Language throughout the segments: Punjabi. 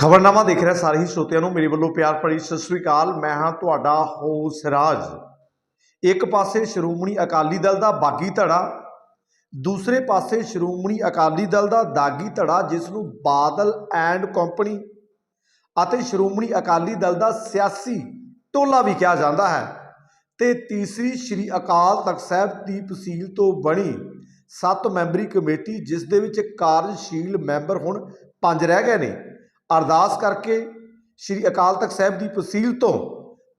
ਖਬਰਨਾਮਾ ਦੇਖ ਰਿਹਾ ਸਾਰੇ ਹੀ ਸਰੋਤਿਆਂ ਨੂੰ। ਮੇਰੇ ਵੱਲੋਂ ਪਿਆਰ ਭਰੀ ਸਤਿ ਸ੍ਰੀ ਅਕਾਲ। ਮੈਂ ਹਾਂ ਤੁਹਾਡਾ ਹੋਸ ਰਾਜ। ਇੱਕ ਪਾਸੇ ਸ਼੍ਰੋਮਣੀ ਅਕਾਲੀ ਦਲ ਦਾ ਬਾਗੀ ਧੜਾ, ਦੂਸਰੇ ਪਾਸੇ ਸ਼੍ਰੋਮਣੀ ਅਕਾਲੀ ਦਲ ਦਾ ਦਾਗੀ ਧੜਾ, ਜਿਸ ਨੂੰ ਬਾਦਲ ਐਂਡ ਕੰਪਨੀ ਅਤੇ ਸ਼੍ਰੋਮਣੀ ਅਕਾਲੀ ਦਲ ਦਾ ਸਿਆਸੀ ਟੋਲਾ ਵੀ ਕਿਹਾ ਜਾਂਦਾ ਹੈ। ਤੇ ਤੀਸਰੀ ਸ਼੍ਰੀ ਅਕਾਲ ਤਖਤ ਸਾਹਿਬ ਦੀ ਤਹਿਸੀਲ ਤੋਂ ਬਣੀ ਸੱਤ ਮੈਂਬਰੀ ਕਮੇਟੀ, ਜਿਸ ਦੇ ਵਿੱਚ ਕਾਰਜਸ਼ੀਲ ਮੈਂਬਰ ਹੁਣ ਪੰਜ ਰਹਿ ਗਏ ਨੇ। ਅਰਦਾਸ ਕਰਕੇ ਸ਼੍ਰੀ ਅਕਾਲ ਤਖਤ ਸਾਹਿਬ ਦੀ ਤਹਿਸੀਲ ਤੋਂ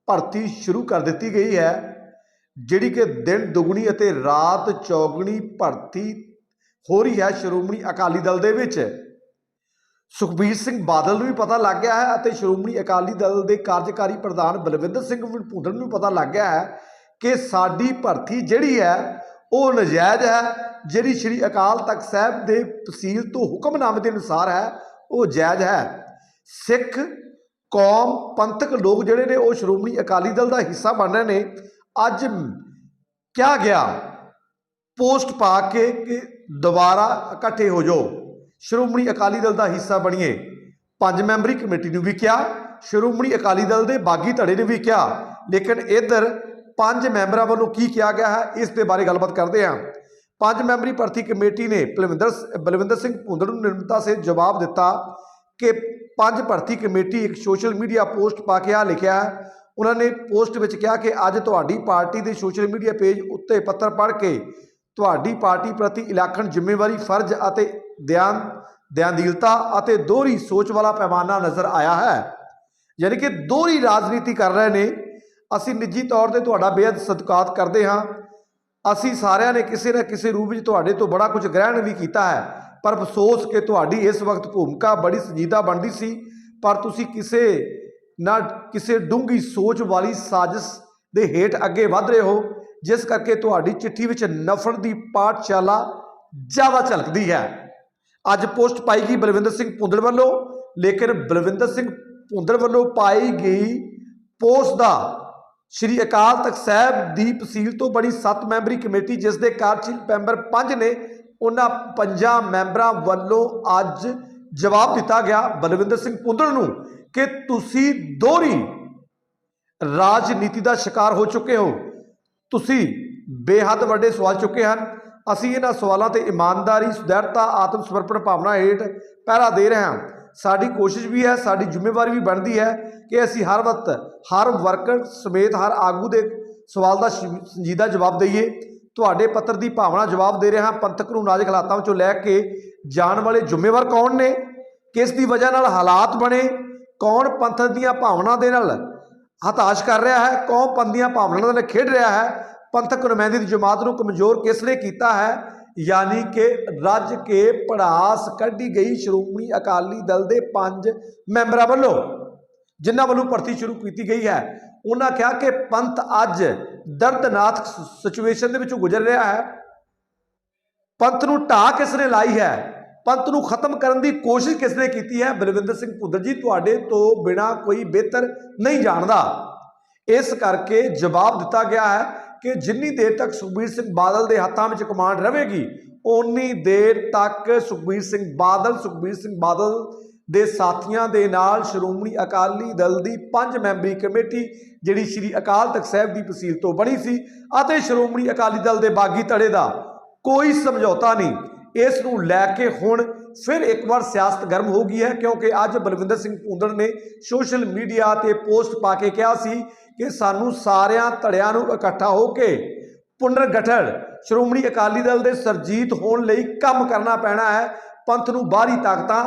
ਭਰਤੀ ਸ਼ੁਰੂ ਕਰ ਦਿੱਤੀ ਗਈ ਹੈ, ਜਿਹੜੀ ਕਿ ਦਿਨ ਦੁਗਣੀ ਅਤੇ ਰਾਤ ਚੌਗਣੀ ਭਰਤੀ ਹੋ ਰਹੀ ਹੈ ਸ਼੍ਰੋਮਣੀ ਅਕਾਲੀ ਦਲ ਦੇ ਵਿੱਚ। ਸੁਖਬੀਰ ਸਿੰਘ ਬਾਦਲ ਨੂੰ ਵੀ ਪਤਾ ਲੱਗ ਗਿਆ ਹੈ ਅਤੇ ਸ਼੍ਰੋਮਣੀ ਅਕਾਲੀ ਦਲ ਦੇ ਕਾਰਜਕਾਰੀ ਪ੍ਰਧਾਨ ਬਲਵਿੰਦਰ ਸਿੰਘ ਭੁੱਦੜ ਨੂੰ ਵੀ ਪਤਾ ਲੱਗ ਗਿਆ ਹੈ ਕਿ ਸਾਡੀ ਭਰਤੀ ਜਿਹੜੀ ਹੈ, ਉਹ ਨਜਾਇਜ਼ ਹੈ, ਜਿਹੜੀ ਸ਼੍ਰੀ ਅਕਾਲ ਤਖਤ ਸਾਹਿਬ ਦੇ ਤਹਿਸੀਲ ਤੋਂ ਹੁਕਮਨਾਮੇ ਦੇ ਅਨੁਸਾਰ ਹੈ ਉਹ ਜਾਇਜ਼ ਹੈ। ਸਿੱਖ, ਕੌਮ, ਪੰਥਕ ਲੋਕ ਜਿਹੜੇ ਨੇ, ਉਹ ਸ਼੍ਰੋਮਣੀ ਅਕਾਲੀ ਦਲ ਦਾ ਹਿੱਸਾ ਬਣ ਰਹੇ ਨੇ। ਅੱਜ ਕਿਹਾ ਗਿਆ? ਪੋਸਟ ਪਾ ਕੇ ਕਿ ਦੁਬਾਰਾ ਇਕੱਠੇ ਹੋ ਜਾਓ। ਸ਼੍ਰੋਮਣੀ ਅਕਾਲੀ ਦਲ ਦਾ ਹਿੱਸਾ ਬਣੀਏ। ਪੰਜ ਮੈਂਬਰੀ ਕਮੇਟੀ ਨੂੰ ਵੀ ਕਿਹਾ, ਸ਼੍ਰੋਮਣੀ ਅਕਾਲੀ ਦਲ ਦੇ ਬਾਗੀ ਧੜੇ ਨੇ ਵੀ ਕਿਹਾ। ਲੇਕਿਨ ਇਧਰ ਪੰਜ ਮੈਂਬਰਾਂ ਵੱਲੋਂ ਕੀ ਕਿਹਾ ਗਿਆ ਹੈ, ਇਸ ਦੇ ਬਾਰੇ ਗੱਲਬਾਤ ਕਰਦੇ ਹਾਂ। ਪੰਜ ਮੈਂਬਰੀ ਭਰਤੀ ਕਮੇਟੀ ਨੇ ਬਲਵਿੰਦਰ ਬਲਵਿੰਦਰ ਸਿੰਘ ਭੁੰਦੜ ਨੂੰ ਨਿਰਮਤਾ ਸੇ ਜਵਾਬ ਦਿੱਤਾ ਕਿ ਪੰਜ ਭਰਤੀ ਕਮੇਟੀ ਇੱਕ ਸੋਸ਼ਲ ਮੀਡੀਆ ਪੋਸਟ ਪਾ ਕੇ ਆ ਲਿਖਿਆ ਹੈ। ਉਹਨਾਂ ਨੇ ਪੋਸਟ ਵਿੱਚ ਕਿਹਾ ਕਿ ਅੱਜ ਤੁਹਾਡੀ ਪਾਰਟੀ ਦੇ ਸੋਸ਼ਲ ਮੀਡੀਆ ਪੇਜ ਉੱਤੇ ਪੱਤਰ ਪੜ੍ਹ ਕੇ ਤੁਹਾਡੀ ਪਾਰਟੀ ਪ੍ਰਤੀ ਇਲਾਕਣ ਜ਼ਿੰਮੇਵਾਰੀ, ਫਰਜ਼ ਅਤੇ ਧਿਆਨ, ਧਿਆਨਦੀਲਤਾ ਅਤੇ ਦੋਹਰੀ ਸੋਚ ਵਾਲਾ ਪੈਮਾਨਾ ਨਜ਼ਰ ਆਇਆ ਹੈ। ਯਾਨੀ ਕਿ ਦੋਹਰੀ ਰਾਜਨੀਤੀ ਕਰ ਰਹੇ ਨੇ। ਅਸੀਂ ਨਿੱਜੀ ਤੌਰ ਤੇ ਤੁਹਾਡਾ ਬੇਅਦ ਸਤਿਕਾਰ ਕਰਦੇ ਹਾਂ। ਅਸੀਂ ਸਾਰਿਆਂ ਨੇ ਕਿਸੇ ਨਾ ਕਿਸੇ ਰੂਪ ਵਿੱਚ ਤੁਹਾਡੇ ਤੋਂ ਬੜਾ ਕੁਝ ਗ੍ਰਹਿਣ ਵੀ ਕੀਤਾ ਹੈ, ਪਰ ਅਫਸੋਸ ਕਿ ਤੁਹਾਡੀ ਇਸ ਵਕਤ ਭੂਮਿਕਾ ਬੜੀ ਸੰਜੀਦਾ ਬਣਦੀ ਸੀ। ਪਰ ਤੁਸੀਂ ਕਿਸੇ ਨਾ ਕਿਸੇ ਡੂੰਗੀ ਸੋਚ ਵਾਲੀ ਸਾਜ਼ਿਸ਼ ਦੇ ਹੇਠ ਅੱਗੇ ਵਧ ਰਹੇ ਹੋ, ਜਿਸ ਕਰਕੇ ਤੁਹਾਡੀ ਚਿੱਠੀ ਵਿੱਚ ਨਫ਼ਰਤ ਦੀ ਪਾਠਸ਼ਾਲਾ ਜ਼ਿਆਦਾ ਝਲਕਦੀ ਹੈ। ਅੱਜ ਪੋਸਟ ਪਾਈ ਗਈ ਬਲਵਿੰਦਰ ਸਿੰਘ ਭੁੰਦੜ ਵੱਲੋਂ, ਲੇਕਿਨ ਬਲਵਿੰਦਰ ਸਿੰਘ ਭੁੰਦੜ ਵੱਲੋਂ ਪਾਈ ਗਈ ਪੋਸਟ ਦਾ ਸ਼੍ਰੀ ਅਕਾਲ ਤਖਤ ਸਾਹਿਬ ਦੀ ਤਹਿਸੀਲ ਤੋਂ ਬਣੀ 7 ਮੈਂਬਰੀ ਕਮੇਟੀ, ਜਿਸ ਦੇ ਕਾਰਜਸ਼ੀਲ ਮੈਂਬਰ 5 ਨੇ, ਉਹਨਾਂ ਪੰਜਾਂ ਮੈਂਬਰਾਂ ਵੱਲੋਂ ਅੱਜ ਜਵਾਬ ਦਿੱਤਾ ਗਿਆ। ਬਲਵਿੰਦਰ ਸਿੰਘ ਭੁੰਦੜ ਨੂੰ ਕਿ ਤੁਸੀਂ ਦੋਹਰੀ ਰਾਜਨੀਤੀ ਦਾ ਸ਼ਿਕਾਰ ਹੋ ਚੁੱਕੇ ਹੋ। ਤੁਸੀਂ ਬੇਹੱਦ ਵੱਡੇ ਸਵਾਲ ਚੁੱਕੇ ਹਨ। ਅਸੀਂ ਇਹਨਾਂ ਸਵਾਲਾਂ ਤੇ ਇਮਾਨਦਾਰੀ ਸੁਦਰਤਾ ਆਤਮ ਸਮਰਪਣ ਭਾਵਨਾ ਹੇਠ ਪਹਿਰਾ ਦੇ ਰਹੇ ਹਾਂ। ਸਾਡੀ ਕੋਸ਼ਿਸ਼ ਵੀ ਹੈ, ਸਾਡੀ ਜ਼ਿੰਮੇਵਾਰੀ ਵੀ ਬਣਦੀ ਹੈ ਕਿ ਅਸੀਂ ਹਰ ਵਕਤ ਹਰ ਵਰਕਰ ਸਮੇਤ ਹਰ ਆਗੂ ਦੇ ਸਵਾਲ ਦਾ ਸੰਜੀਦਾ ਜਵਾਬ ਦਈਏ। ਤੁਹਾਡੇ ਪੱਤਰ ਦੀ ਭਾਵਨਾ ਜਵਾਬ ਦੇ ਰਿਹਾ ਪੰਥਕ ਨੂੰ ਨਾਜ਼ੁਕ ਹਾਲਾਤਾਂ ਵਿੱਚੋਂ ਲੈ ਕੇ ਜਾਣ ਵਾਲੇ ਜ਼ਿੰਮੇਵਾਰ ਕੌਣ ਨੇ? ਕਿਸ ਦੀ ਵਜ੍ਹਾ ਨਾਲ ਹਾਲਾਤ ਬਣੇ? ਕੌਣ ਪੰਥ ਦੀਆਂ ਭਾਵਨਾ ਦੇ ਨਾਲ ਹਤਾਸ਼ ਕਰ ਰਿਹਾ ਹੈ? ਕੌਣ ਪੰਥ ਦੀਆਂ ਭਾਵਨਾਵਾਂ ਨਾਲ ਖੇਡ ਰਿਹਾ ਹੈ? ਪੰਥਕ ਨੁਮਾਇੰਦੇ ਦੀ ਜਮਾਤ ਨੂੰ ਕਮਜ਼ੋਰ ਕਿਸ ਨੇ ਕੀਤਾ ਹੈ? ਯਾਨੀ ਕਿ ਰੱਜ ਕੇ ਪੜਾਸ ਕੱਢੀ ਗਈ ਸ਼੍ਰੋਮਣੀ ਅਕਾਲੀ ਦਲ ਦੇ ਪੰਜ ਮੈਂਬਰਾਂ ਵੱਲੋਂ, ਜਿਨ੍ਹਾਂ ਵੱਲੋਂ ਭਰਤੀ ਸ਼ੁਰੂ ਕੀਤੀ ਗਈ ਹੈ। ਉਹਨਾਂ ਕਿਹਾ ਕਿ ਪੰਥ ਅੱਜ ਦਰਦਨਾਕ ਸਿਚੁਏਸ਼ਨ ਦੇ ਵਿੱਚੋਂ ਗੁਜ਼ਰ ਰਿਹਾ ਹੈ। ਪੰਥ ਨੂੰ ਢਾਹ ਕਿਸ ਨੇ ਲਾਈ ਹੈ? ਪੰਥ ਨੂੰ ਖਤਮ ਕਰਨ ਦੀ ਕੋਸ਼ਿਸ਼ ਕਿਸ ਨੇ ਕੀਤੀ ਹੈ? ਬਲਵਿੰਦਰ ਸਿੰਘ ਭੁੱਦਰ ਜੀ, ਤੁਹਾਡੇ ਤੋਂ ਬਿਨਾ ਕੋਈ ਬਿਹਤਰ ਨਹੀਂ ਜਾਣਦਾ। ਇਸ ਕਰਕੇ ਜਵਾਬ ਦਿੱਤਾ ਗਿਆ ਹੈ ਕਿ ਜਿੰਨੀ ਦੇਰ ਤੱਕ ਸੁਖਬੀਰ ਸਿੰਘ ਬਾਦਲ ਦੇ ਹੱਥਾਂ ਵਿੱਚ ਕਮਾਂਡ ਰਹੇਗੀ ਉਨੀ ਦੇਰ ਤੱਕ ਸੁਖਬੀਰ ਸਿੰਘ ਬਾਦਲ, ਸੁਖਬੀਰ ਸਿੰਘ ਬਾਦਲ ਦੇ ਸਾਥੀਆਂ ਦੇ ਨਾਲ ਸ਼੍ਰੋਮਣੀ ਅਕਾਲੀ ਦਲ ਦੀ ਪੰਜ ਮੈਂਬਰੀ ਕਮੇਟੀ, ਜਿਹੜੀ ਸ੍ਰੀ ਅਕਾਲ ਤਖਤ ਸਾਹਿਬ ਦੀ ਤਹਿਸੀਲ ਤੋਂ ਬਣੀ ਸੀ ਅਤੇ ਸ਼੍ਰੋਮਣੀ ਅਕਾਲੀ ਦਲ ਦੇ ਬਾਗੀ ਧੜੇ ਦਾ ਕੋਈ ਸਮਝੌਤਾ ਨਹੀਂ, ਇਸ ਨੂੰ ਲੈ ਕੇ ਹੁਣ ਫਿਰ ਇੱਕ ਵਾਰ ਸਿਆਸਤ ਗਰਮ ਹੋ ਗਈ ਹੈ, ਕਿਉਂਕਿ ਅੱਜ ਬਲਵਿੰਦਰ ਸਿੰਘ ਪੂੰਦੜ ਨੇ ਸੋਸ਼ਲ ਮੀਡੀਆ ਤੇ ਪੋਸਟ ਪਾ ਕੇ ਕਿਹਾ ਸੀ ਕਿ ਸਾਨੂੰ ਸਾਰਿਆਂ ਧੜਿਆਂ ਨੂੰ ਇਕੱਠਾ ਹੋ ਕੇ ਪੁਨਰਗਠਨ, ਸ਼੍ਰੋਮਣੀ ਅਕਾਲੀ ਦਲ ਦੇ ਸਰਜੀਤ ਹੋਣ ਲਈ ਕੰਮ ਕਰਨਾ ਪੈਣਾ ਹੈ। ਪੰਥ ਨੂੰ ਬਾਹਰੀ ਤਾਕਤਾਂ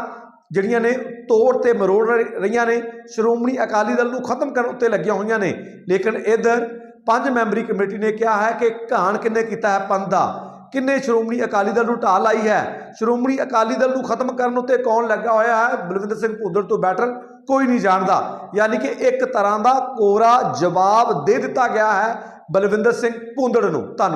ਜਿਹੜੀਆਂ ਨੇ ਤੋੜ ਤੇ ਮਰੋੜ ਰਹੀਆਂ ਨੇ, ਸ਼੍ਰੋਮਣੀ ਅਕਾਲੀ ਦਲ ਨੂੰ ਖਤਮ ਕਰਨ ਉੱਤੇ ਲੱਗੀਆਂ ਹੋਈਆਂ ਨੇ। ਲੇਕਿਨ ਇਧਰ ਪੰਜ ਮੈਂਬਰੀ ਕਮੇਟੀ ਨੇ ਕਿਹਾ ਹੈ ਕਿ ਘਾਣ ਕਿੰਨੇ ਕੀਤਾ ਹੈ? ਪੰਥ ਦਾ। ਕਿੰਨੇ ਸ਼੍ਰੋਮਣੀ ਅਕਾਲੀ ਦਲ ਨੂੰ ਢਾਹ ਲਾਈ ਹੈ? ਸ਼੍ਰੋਮਣੀ ਅਕਾਲੀ ਦਲ ਨੂੰ ਖਤਮ ਕਰਨ ਉੱਤੇ ਕੌਣ ਲੱਗਾ ਹੋਇਆ ਹੈ? ਬਲਵਿੰਦਰ ਸਿੰਘ ਭੁੱਦਰ ਤੋਂ ਬੈਟਰ ਕੋਈ ਨਹੀਂ ਜਾਣਦਾ। ਯਾਨੀ ਕਿ ਇੱਕ ਤਰ੍ਹਾਂ ਦਾ ਕੋਰਾ ਜਵਾਬ ਦੇ ਦਿੱਤਾ ਗਿਆ ਹੈ ਬਲਵਿੰਦਰ ਸਿੰਘ ਭੁੰਦੜ ਨੂੰ। ਧੰਨਵਾਦ।